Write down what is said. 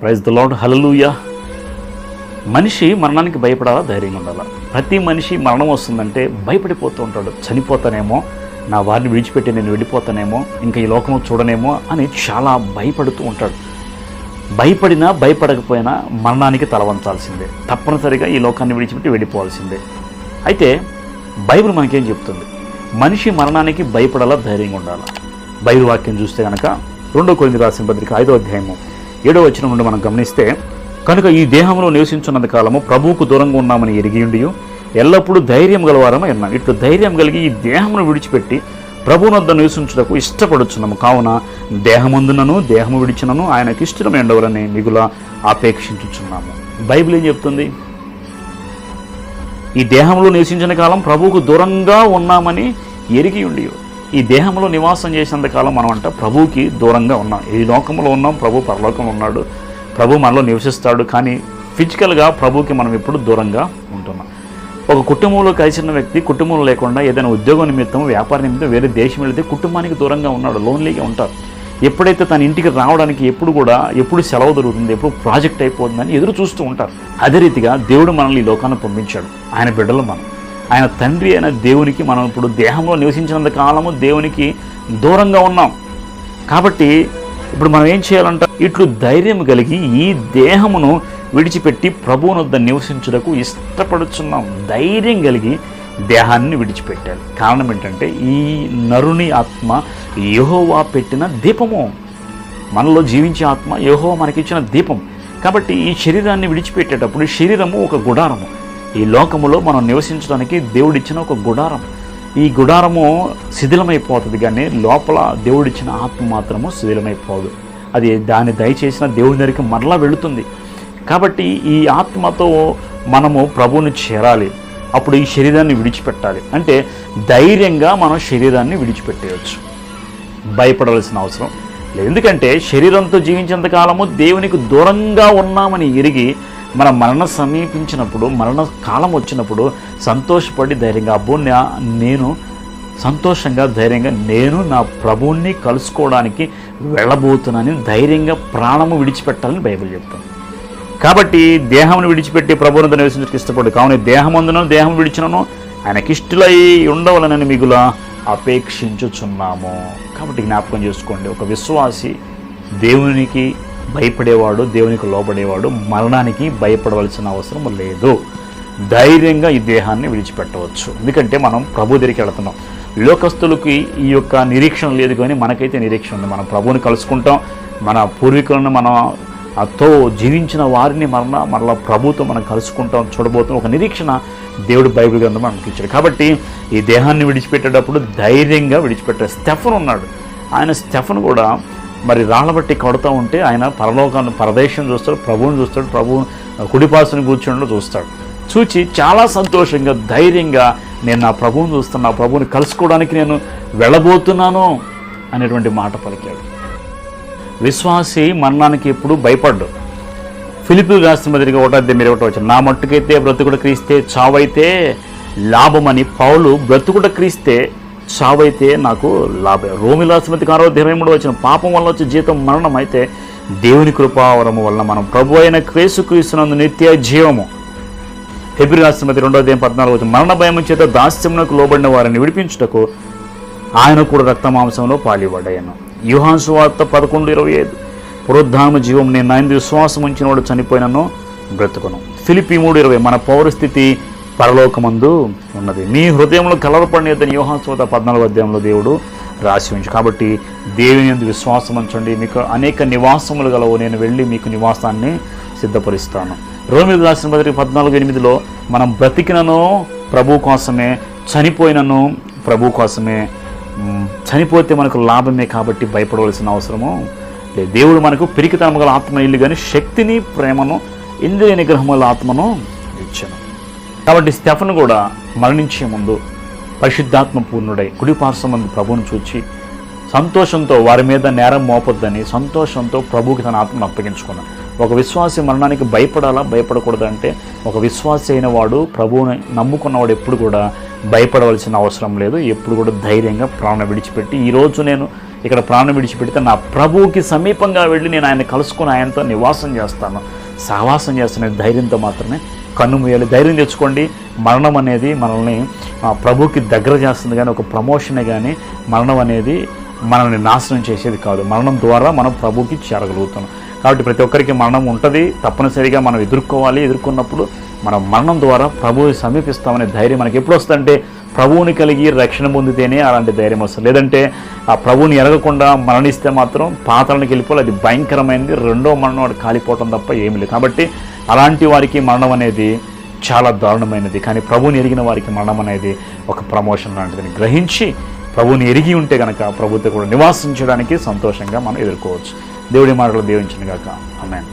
Praise the lord హలలుయా మనిషి మరణానికి భయపడాలా? ధైర్యంగా ఉండాలా? ప్రతి మనిషి మరణం వస్తుందంటే భయపడిపోతూ ఉంటాడు. చనిపోతానేమో నా వారిని విడిచిపెట్టి నేను వెళ్ళిపోతానేమో ఇంకా ఈ లోకం చూడనేమో అని చాలా భయపడుతూ ఉంటాడు. భయపడినా భయపడకపోయినా మరణానికి తలవంచాల్సిందే తప్పనిసరిగా ఈ లోకాన్ని విడిచిపెట్టి వెళ్ళిపోవాల్సిందే. అయితే బైబిల్ మనకేం చెప్తుంది? మనిషి మరణానికి భయపడాలా? ధైర్యంగా ఉండాలా? బైబిల్ వాక్యం చూస్తే కనుక రెండో కొరింది రాసిన పత్రిక ఐదో అధ్యాయము ఏడో వచ్చిన నుండి మనం గమనిస్తే కనుక ఈ దేహంలో నివసించున్నంత కాలము ప్రభువుకు దూరంగా ఉన్నామని ఎరిగియుండి ఎల్లప్పుడూ ధైర్యం గలవారమై ఉన్నాం. ఇట్లు ధైర్యం కలిగి ఈ దేహమును విడిచిపెట్టి ప్రభునొద్ద నివసించుటకు ఇష్టపడుచున్నాము. కావున దేహమందునను దేహము విడిచినను ఆయనకి ఇష్టమే ఉండవలని మిగుల ఆపేక్షించుచున్నాము బైబిల్ ఏం చెప్తుంది? ఈ దేహంలో నివసించిన కాలం ప్రభువుకు దూరంగా ఉన్నామని ఎరిగి ఉండియో. ఈ దేహంలో నివాసం చేసినంత కాలం మనం అంట ప్రభువుకి దూరంగా ఉన్నాం. ఈ లోకంలో ఉన్నాం ప్రభు పరలోకంలో ఉన్నాడు. ప్రభు మనలో నివసిస్తాడు. కానీ ఫిజికల్గా ప్రభుకి మనం ఎప్పుడు దూరంగా ఉంటున్నాం. ఒక కుటుంబంలో కలిసిన వ్యక్తి కుటుంబంలో లేకుండా ఏదైనా ఉద్యోగం నిమిత్తం వ్యాపార నిమిత్తం వేరే దేశం వెళితే కుటుంబానికి దూరంగా ఉన్నాడు లోన్లీగా ఉంటారు ఎప్పుడైతే తన ఇంటికి రావడానికి ఎప్పుడు కూడా ఎప్పుడు సెలవు దొరుకుతుంది ఎప్పుడు ప్రాజెక్ట్ అయిపోతుందని ఎదురు చూస్తూ ఉంటారు. అదే రీతిగా దేవుడు మనల్ని ఈ లోకాన్ని పంపించాడు. ఆయన బిడ్డలు మనం. ఆయన తండ్రి అయిన దేవునికి మనం ఇప్పుడు దేహంలో నివసించినంత కాలము దేవునికి దూరంగా ఉన్నాం. కాబట్టి ఇప్పుడు మనం ఏం చేయాలంట? ఇట్లు ధైర్యం కలిగి ఈ దేహమును విడిచిపెట్టి ప్రభువునొద్ద నివసించుటకు ఇష్టపడుచున్నాం. ధైర్యం కలిగి దేహాన్ని విడిచిపెట్టాలి. కారణం ఏంటంటే ఈ నరుని ఆత్మ యహోవా పెట్టిన దీపము. మనలో జీవించే ఆత్మ యహోవా మనకిచ్చిన దీపం. కాబట్టి ఈ శరీరాన్ని విడిచిపెట్టేటప్పుడు శరీరము ఒక గుడారము. ఈ లోకములో మనం నివసించడానికి దేవుడిచ్చిన ఒక గుడారం. ఈ గుడారము శిథిలమైపోతుంది కానీ లోపల దేవుడిచ్చిన ఆత్మ మాత్రము శిథిలమైపోదు. అది దాన్ని దయచేసిన దేవుని దగ్గరికి మరలా వెళుతుంది. కాబట్టి ఈ ఆత్మతో మనము ప్రభువుని చేరాలి. అప్పుడు ఈ శరీరాన్ని విడిచిపెట్టాలి. అంటే ధైర్యంగా మనం శరీరాన్ని విడిచిపెట్టేయచ్చు. భయపడవలసిన అవసరం లేదు. ఎందుకంటే శరీరంతో జీవించేంత కాలము దేవునికి దూరంగా ఉన్నామని ఎరిగి మన మరణ సమీపించినప్పుడు మరణ కాలం వచ్చినప్పుడు సంతోషపడి ధైర్యంగా అబ్బో నేను సంతోషంగా ధైర్యంగా నేను నా ప్రభువుని కలుసుకోవడానికి వెళ్ళబోతున్నానని ధైర్యంగా ప్రాణము విడిచిపెట్టాలని బైబిల్ చెప్తాను కాబట్టి దేహమును విడిచిపెట్టి ప్రభువును నివసించడానికి ఇష్టపడు. కావున దేహమందును దేహం విడిచినను ఆయనకిష్టులై ఉండవలనని మిగుల అపేక్షించుచున్నాము. కాబట్టి జ్ఞాపకం చేసుకోండి. ఒక విశ్వాసి దేవునికి భయపడేవాడు దేవునికి లోబడేవాడు మరణానికి భయపడవలసిన అవసరం లేదు. ధైర్యంగా ఈ దేహాన్ని విడిచిపెట్టవచ్చు. ఎందుకంటే మనం ప్రభు దగ్గరికి వెళుతున్నాం. లోకస్తులకి ఈ యొక్క నిరీక్షణ లేదు కానీ మనకైతే నిరీక్షణ ఉంది. మనం ప్రభువుని కలుసుకుంటాం. మన పూర్వీకులను మనం తో జీవించిన వారిని మరణ మరలా ప్రభుతో మనం కలుసుకుంటాం చూడబోతున్నాం. ఒక నిరీక్షణ దేవుడు బైబిల్ గ్రంథం మనకి ఇచ్చాడు. కాబట్టి ఈ దేహాన్ని విడిచిపెట్టేటప్పుడు ధైర్యంగా విడిచిపెట్టారు స్టెఫన్ ఉన్నాడు. ఆయన స్టెఫన్ కూడా మరి రాళ్ళబట్టి కొడుతూ ఉంటే ఆయన పరలోకాన్ని పరదేశం చూస్తాడు ప్రభువుని చూస్తాడు ప్రభు కుడిపాసుని కూర్చోండి చూస్తాడు. చూచి చాలా సంతోషంగా ధైర్యంగా నేను నా ప్రభువుని చూస్తాను నా ప్రభువుని కలుసుకోవడానికి నేను వెళ్ళబోతున్నాను అనేటువంటి మాట పలికాడు. విశ్వాసి మరణానికి ఎప్పుడు భయపడ్డు. ఫిలిపిల్ రాసిన మొదటిగా ఒకటే మీరు ఒకటి వచ్చారు నా మట్టుకైతే బ్రతుకుడ క్రీస్తే చావైతే లాభమని పౌలు బ్రతుకుడ క్రీస్తే చావైతే నాకు లాభం. రోమి రాసిమతి కారో ఇరవై మూడు వచ్చిన పాపం వల్ల వచ్చే జీతం మరణం అయితే దేవుని కృపావరము వలన మనం ప్రభు అయిన క్రీసు క్రీస్తునందు నిత్య జీవము. ఫిబ్రి రాష్ట్రపతి రెండో దేం పద్నాలుగు వచ్చిన మరణ భయం చేత దాస్యమునకు లోబడిన వారిని విడిపించుటకు ఆయన కూడా రక్తమాంసంలో పాలిపడ్డాయను యుహాన్ సువార్త పదకొండు ఇరవై ఐదు. పునరుద్ధాన జీవం నేను ఆయన విశ్వాసం ఉంచిన వాడు చనిపోయినను బ్రతుకును. ఫిలిపి మూడు ఇరవై. మన పౌరస్థితి పరలోకమందు ఉన్నది. మీ హృదయంలో కలవపడిన యోహాన్ పద్నాలుగు అధ్యాయంలో దేవుడు రాసి ఉంచు. కాబట్టి దేవుని యందు విశ్వాసం ఉంచండి. మీకు అనేక నివాసములు గలవు. నేను వెళ్ళి మీకు నివాసాన్ని సిద్ధపరుస్తాను. రోమిల్ రాసిన పత్రిక పద్నాలుగు ఎనిమిదిలో మనం బ్రతికినను ప్రభు కోసమే చనిపోయినను ప్రభు కోసమే. చనిపోతే మనకు లాభమే కాబట్టి భయపడవలసిన అవసరము లేదు. దేవుడు మనకు పిరికితనము గల ఆత్మ ఇల్లు కానీ శక్తిని ప్రేమను ఇంద్రియ నిగ్రహముల ఆత్మను ఇచ్చాను కాబట్టి స్టెఫన్ కూడా మరణించే ముందు పరిశుద్ధాత్మ పూర్ణుడై కుడిపార్శ్వమందు ప్రభువును చూచి సంతోషంతో వారి మీద నేరం మోపొద్దని సంతోషంతో ప్రభుకి తన ఆత్మను అప్పగించుకున్నాను ఒక విశ్వాసి మరణానికి భయపడాలా? భయపడకూడదంటే ఒక విశ్వాసి అయిన వాడు ప్రభువుని నమ్ముకున్నవాడు ఎప్పుడు కూడా భయపడవలసిన అవసరం లేదు. ఎప్పుడు కూడా ధైర్యంగా ప్రాణం విడిచిపెట్టి ఈరోజు నేను ఇక్కడ ప్రాణం విడిచిపెడితే నా ప్రభువుకి సమీపంగా వెళ్ళి నేను ఆయన కలుసుకొని ఆయనతో నివాసం చేస్తాను. సహవాసం చేస్తున్న ధైర్యంతో మాత్రమే కన్ను మూయాలి. ధైర్యం తెచ్చుకోండి. మరణం అనేది మనల్ని ఆ, దగ్గర చేస్తుంది కానీ ఒక ప్రమోషనే కానీ మరణం అనేది మనల్ని నాశనం చేసేది కాదు. మరణం ద్వారా మనం ప్రభుకి చేరగలుగుతున్నాం కాబట్టి ప్రతి ఒక్కరికి మరణం ఉంటుంది. తప్పనిసరిగా మనం ఎదుర్కోవాలి. ఎదుర్కొన్నప్పుడు మనం మరణం ద్వారా ప్రభువుని సమీపిస్తామనే ధైర్యం మనకి ఎప్పుడు వస్తుందంటే ప్రభువుని కలిగి రక్షణ పొందితేనే అలాంటి ధైర్యం వస్తుంది. లేదంటే ఆ ప్రభువుని ఎరగకుండా మరణిస్తే మాత్రం పాతాళానికి వెళ్ళిపోవాలి. అది భయంకరమైనది. రెండో మరణం వాడు కాలిపోవటం తప్ప ఏమి లేదు. కాబట్టి అలాంటి వారికి మరణం అనేది చాలా దారుణమైనది. కానీ ప్రభువుని ఎరిగిన వారికి మరణం అనేది ఒక ప్రమోషన్ లాంటిదని గ్రహించి ప్రభుని ఎరిగి ఉంటే కనుక ప్రభుత్వం కూడా నివాసించడానికి సంతోషంగా మనం ఎదుర్కోవచ్చు. దేవుడి మాటలు దీవించిన గాక ఆమెన్.